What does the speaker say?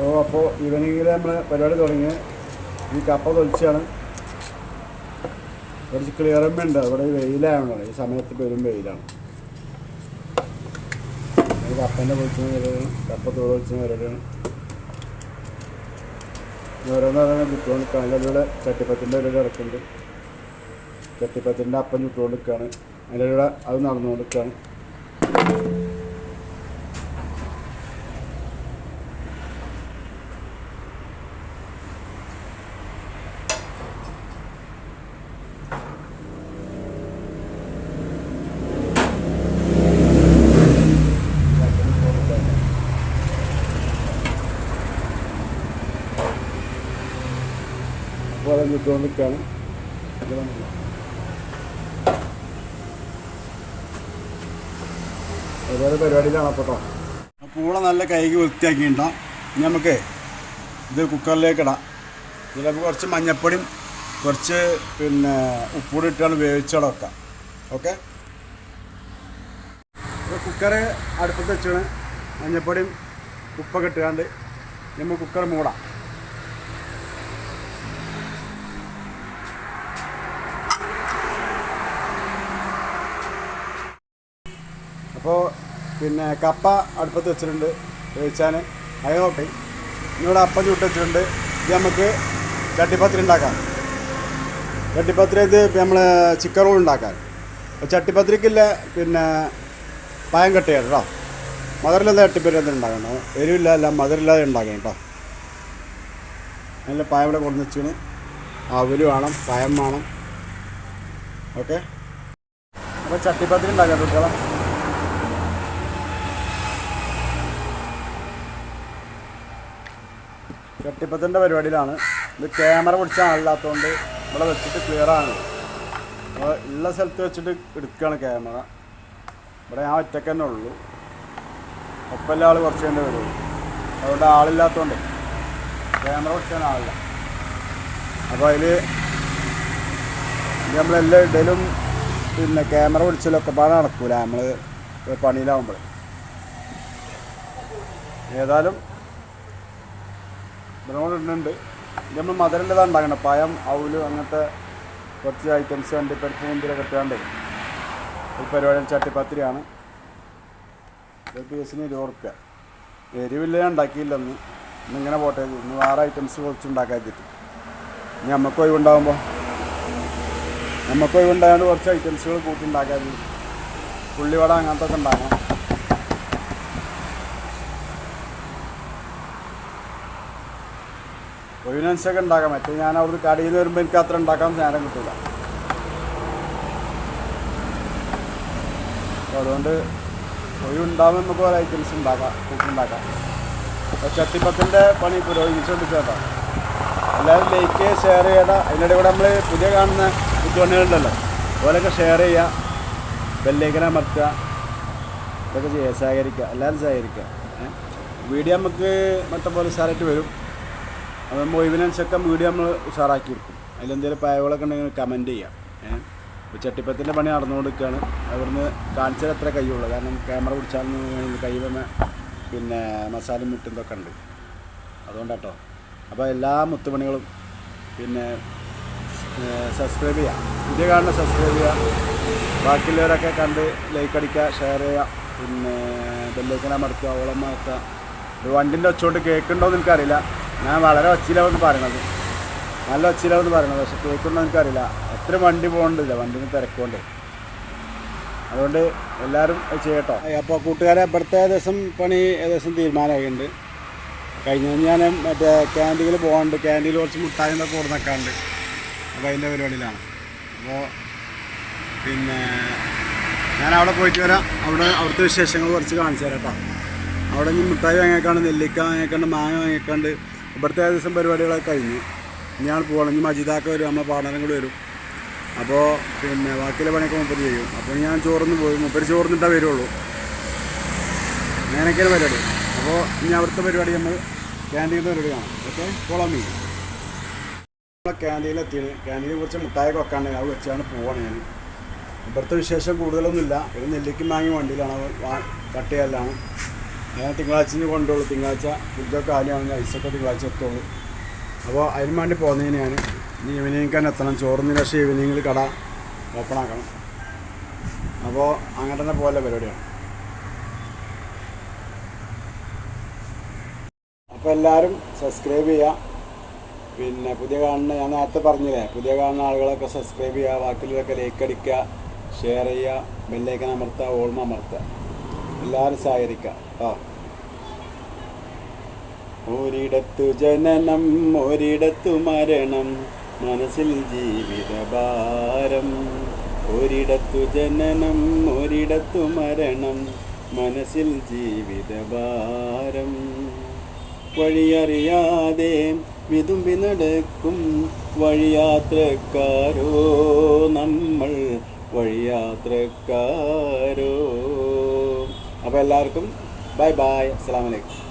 ഓ അപ്പോൾ ഈവനിങ്ങിൽ നമ്മൾ പരിപാടി തുടങ്ങി. ഈ കപ്പ തൊളിച്ചാണ് കുറച്ച് ക്ലിയറമ്മ ഉണ്ട്. അവിടെ വെയിലാണ് ഈ സമയത്ത് പെരും വെയിലാണ്. കപ്പന്റെ പൊളിച്ചു വരെയാണ് കപ്പ തൊളിച്ചു വരെയാണ് ഓരോന്നോരോന്ന് ചുറ്റുകൊണ്ടിരിക്കുകയാണ് അതിന്റെ അതിലൂടെ ചട്ടിപ്പത്തിന്റെ ഒരു കിടക്കുന്നുണ്ട് ചട്ടിപ്പത്തിന്റെ അപ്പം ചുറ്റുകൊണ്ടിരിക്കുകയാണ് അതിലൂടെ അത് നടന്നുകൊണ്ടിരിക്കുകയാണ് അപ്പോൾ അതുപോലെ കാണപ്പെട്ടോ പരിപാടിയിലാണ് കേട്ടോ. പൂള നല്ല കൈക്ക് വൃത്തിയാക്കിയിട്ടുണ്ടാവും ഇനി നമുക്ക് ഇത് കുക്കറിലേക്ക് ഇടാം. ഇതിൽ നമുക്ക് കുറച്ച് മഞ്ഞപ്പൊടിയും കുറച്ച് പിന്നെ ഉപ്പൂടി ഇട്ടാണ് വേവിച്ചോടെ വെക്കാം. ഓക്കെ? കുക്കർ അടുപ്പത്ത് വെച്ചാണ് മഞ്ഞപ്പൊടിയും ഉപ്പൊക്കെ ഇട്ടുകൊണ്ട് നമുക്ക് കുക്കർ മൂടാം അപ്പോൾ പിന്നെ കപ്പ അടുപ്പത്ത് വെച്ചിട്ടുണ്ട് വേവിച്ചാൽ അയോട്ടെ ഇന്നിവിടെ അപ്പം ചുട്ട് വെച്ചിട്ടുണ്ട്. ഇത് നമുക്ക് ചട്ടിപ്പത്തിരി ഉണ്ടാക്കാം. ചട്ടിപ്പത്തിരി ഇത് നമ്മൾ ചിക്കൻ റോൾ ഉണ്ടാക്കാൻ. ചട്ടിപ്പത്തിരിക്കില്ല പിന്നെ പായം ചെയ്യാം കേട്ടോ. മധുരമില്ലാതെ ചട്ടിപ്പത്തിരി എന്തെങ്കിലും ഉണ്ടാക്കണം എരിവില്ല അല്ല മധുരമില്ലാതെ ഉണ്ടാക്കണം കേട്ടോ. നല്ല പായം ഇവിടെ കൊണ്ടു വെച്ചിന്. അവൽ വേണം പയം വേണം. ഓക്കെ? അപ്പോൾ ചട്ടിപ്പത്തിരി ഉണ്ടാക്കാം കുട്ടികളെ. കെട്ടിപ്പത്തിന്റെ പരിപാടിയിലാണ്. ഇത് ക്യാമറ പിടിച്ച ആളില്ലാത്തതുകൊണ്ട് ഇവിടെ വെച്ചിട്ട് ക്ലിയറാണ് അപ്പോൾ ഉള്ള സ്ഥലത്ത് വെച്ചിട്ട് എടുക്കുകയാണ് ക്യാമറ ഇവിടെ ഞാൻ ഒറ്റയ്ക്ക് തന്നെ ഉള്ളൂ. ഒപ്പല്ല ആൾ കുറച്ച് കഴിഞ്ഞേ വരുള്ളൂ. അതുകൊണ്ട് ആളില്ലാത്തതുകൊണ്ട് ക്യാമറ പിടിച്ചാൽ ആളില്ല. അപ്പോൾ അതിൽ നമ്മളെല്ലാം ഇടയിലും പിന്നെ ക്യാമറ പിടിച്ചാലൊക്കെ പാടെ നടക്കൂല നമ്മൾ പണിയിലാവുമ്പോൾ ഏതായാലും ബ്രൗൺ ഇടുന്നുണ്ട് നമ്മൾ മധുരല്ലതാണ് ഉണ്ടാക്കണം. പഴം അവൽ അങ്ങനത്തെ കുറച്ച് ഐറ്റംസ് ഉണ്ട് പരിപ്പ് മുന്തിരൊക്കെ ഇട്ടാണ്ട് ഒരു പരിപാടി ചട്ടിപ്പത്തിരിയാണ് ഒരു പീസിന് ഇരുപത് റുപ്യ. എരിവില്ല ഞാൻ ഉണ്ടാക്കിയില്ല ഇന്ന് ഇങ്ങനെ പോട്ടെ. ഇന്ന് വേറെ ഐറ്റംസ് കുറച്ച് ഉണ്ടാക്കാതിട്ട് ഇനി നമുക്ക് ഒഴിവുണ്ടാകുമ്പോൾ നമുക്ക് ഒഴിവുണ്ടായതുകൊണ്ട് കുറച്ച് ഐറ്റംസുകൾ കൂട്ടി ഉണ്ടാക്കാതി പുള്ളിവട അങ്ങനത്തെ ഒക്കെ ഉണ്ടാക്കണം. ഒഴിവിനനുസരിച്ചൊക്കെ ഉണ്ടാക്കാം മറ്റേ ഞാൻ അവിടുന്ന് കടയിൽ നിന്ന് വരുമ്പോൾ എനിക്ക് അത്ര ഉണ്ടാക്കാൻ നേരം കിട്ടില്ല അതുകൊണ്ട് ഒഴിവുണ്ടാവുമ്പോൾ നമുക്ക് ഓരോ ഐറ്റംസ് ഉണ്ടാക്കാം കൂട്ടുണ്ടാക്കാം അപ്പോൾ ചട്ടിപ്പത്തിന്റെ പണി പുരോഗമിച്ചുകൊണ്ടിരിക്കുക എല്ലാവരും ലൈക്ക് ഷെയർ ചെയ്യണം അതിനിടെ കൂടെ നമ്മൾ പുതിയ കാണുന്ന ബുദ്ധിമുട്ടുകളുണ്ടല്ലോ അതുപോലെയൊക്കെ ഷെയർ ചെയ്യുക ബെല്ലേക്കനെ അമർത്തുക ഇതൊക്കെ ചെയ്യുക സഹകരിക്കുക എല്ലാവരും സഹകരിക്കുക. വീഡിയോ നമുക്ക് മറ്റേ പോലെ സാറായിട്ട് വരും. അത് നമ്മൾ ഒഴിവിനനുസരിച്ചൊക്കെ വീഡിയോ നമ്മൾ ഉഷാറാക്കി എടുക്കും അതിലെന്തെങ്കിലും പായകളൊക്കെ ഉണ്ടെങ്കിൽ കമന്റ് ചെയ്യാം. ഏഹ് ഇപ്പോൾ ചട്ടിപ്പത്തിന്റെ പണി നടന്നുകൊടുക്കുകയാണ് അവിടുന്ന് കാണിച്ചാൽ എത്ര കയ്യുള്ളൂ. കാരണം ക്യാമറ പിടിച്ചാൽ കൈ പിന്നെ മസാല മുട്ടും ഇതൊക്കെ ഉണ്ട്. അതുകൊണ്ടാട്ടോ. അപ്പോൾ എല്ലാ മുത്തുപണികളും പിന്നെ സബ്സ്ക്രൈബ് ചെയ്യുക പുതിയ കാണുന്ന സബ്സ്ക്രൈബ് ചെയ്യുക. ബാക്കിയുള്ളവരൊക്കെ കണ്ട് ലൈക്ക് അടിക്കുക ഷെയർ ചെയ്യുക. പിന്നെ ബെല്ലേക്കനാ മറക്കുക ഓളം മറക്കുക ഒരു വണ്ടിന്റെ ഒച്ചോട്ട് കേൾക്കുന്നുണ്ടോ എന്ന് എനിക്കറിയില്ല. ഞാൻ വളരെ ഒച്ചിലാവെന്ന് പറയണത്. നല്ല ഒച്ചിലാവെന്ന് പറയണത്. പക്ഷെ കേൾക്കുന്നുണ്ടോ എനിക്കറിയില്ല. എത്ര വണ്ടി പോകണ്ടില്ല വണ്ടിന് തിരക്കുകൊണ്ട് അതുകൊണ്ട് എല്ലാവരും ചെയ്യട്ടോ. അപ്പോൾ കൂട്ടുകാരെ ഇവിടുത്തെ ഏകദേശം പണി ഏകദേശം തീരുമാനമായിട്ടുണ്ട്. കഴിഞ്ഞ ഞാൻ മറ്റേ ക്യാന്റീനിൽ പോകാണ്ട് ക്യാന്റീനിൽ കുറച്ച് മുട്ടായി എന്നൊക്കെ കൊടുന്നേക്കാണ്ട് അപ്പോൾ അതിന്റെ പരിപാടിയിലാണ്. അപ്പോൾ പിന്നെ ഞാൻ അവിടെ പോയിട്ട് വരാം. അവിടെ അവിടുത്തെ വിശേഷങ്ങൾ കുറച്ച് കാണിച്ചു തരാം കേട്ടോ. അവിടെ ഇനി മുട്ടായി വാങ്ങിയേക്കാണ്ട് നെല്ലിക്ക വാങ്ങിയേക്കാണ്ട് മാങ്ങ വാങ്ങിയേക്കാണ്ട് ഇവിടുത്തെ ദിവസം പരിപാടികളൊക്കെ കഴിഞ്ഞ്. ഞാൻ പോകണം. ഇനി മജിദാക്ക വരും നമ്മളെ പാടനം കൂടി വരും. അപ്പോൾ പിന്നെ ബാക്കിയുള്ള പണിയൊക്കെ മുപ്പത് ചെയ്യും. അപ്പോൾ ഞാൻ ചോറിന്ന് പോയി മുപ്പര് ചോറിന്നിട്ടേ വരുള്ളൂ. അങ്ങനെയൊക്കെയാണ് പരിപാടി. അപ്പോൾ ഇനി അവിടുത്തെ പരിപാടി നമ്മൾ ക്യാന്റീനിൽ പരിപാടി കാണാം. ഓക്കെ? ഫോളോ മീ നമ്മളെ ക്യാന്റീനിൽ ക്യാന്റീനെ ക്യാന്റീനിൽ കുറച്ച് മുട്ടായൊക്കെ വെക്കാണ്ട് അത് വെച്ചാണ് പോവാണ് ഞാൻ ഇവിടുത്തെ വിശേഷം കൂടുതലൊന്നുമില്ല. ഒരു നെല്ലിക്കും വാങ്ങി വണ്ടിയിലാണ്. കട്ട് തിങ്കളാഴ്ച കൊണ്ടുള്ളൂ തിങ്കളാഴ്ച ഫുഡൊക്കെ കാലിയാണെങ്കിൽ ഐസൊക്കെ തിങ്കളാഴ്ച എത്തുള്ളൂ. അപ്പോൾ അതിന് വേണ്ടി പോകുന്നതിന് ഞാൻ ഇനി ഈവനിങ് തന്നെ എത്തണം. ചോറിന് ശേഷം ഈവനിങ്ങിൽ കട ഓപ്പൺ ആക്കണം. അപ്പോൾ അങ്ങനെ തന്നെ പോലെ പരിപാടിയാണ്. അപ്പോൾ എല്ലാവരും സബ്സ്ക്രൈബ് ചെയ്യുക. പിന്നെ പുതിയ കാണുന്ന ഞാൻ നേരത്തെ പറഞ്ഞില്ലേ പുതിയ കാണുന്ന ആളുകളൊക്കെ സബ്സ്ക്രൈബ് ചെയ്യുക ബാക്കിയുള്ളവരൊക്കെ ലൈക്ക് അടിക്കുക ഷെയർ ചെയ്യുക ബെല്ലൈക്കൻ അമർത്തുക ഓൾമ അമർത്തുക. എല്ലാവരും സഹകരിക്കാം ആ. ഒരിടത്തു ജനനം ഒരിടത്തു മരണം മനസ്സിൽ ജീവിത ജീവിതഭാരം ഒരിടത്തു ജനനം ഒരിടത്തു മരണം മനസ്സിൽ ജീവിത ജീവിതഭാരം വഴിയറിയാതെ വിതുമ്പി നടക്കും വഴിയാത്രക്കാരോ നമ്മൾ വഴിയാത്രക്കാരോ. അപ്പോൾ എല്ലാവർക്കും ബൈ ബൈ അസ്സാം വലൈക്കും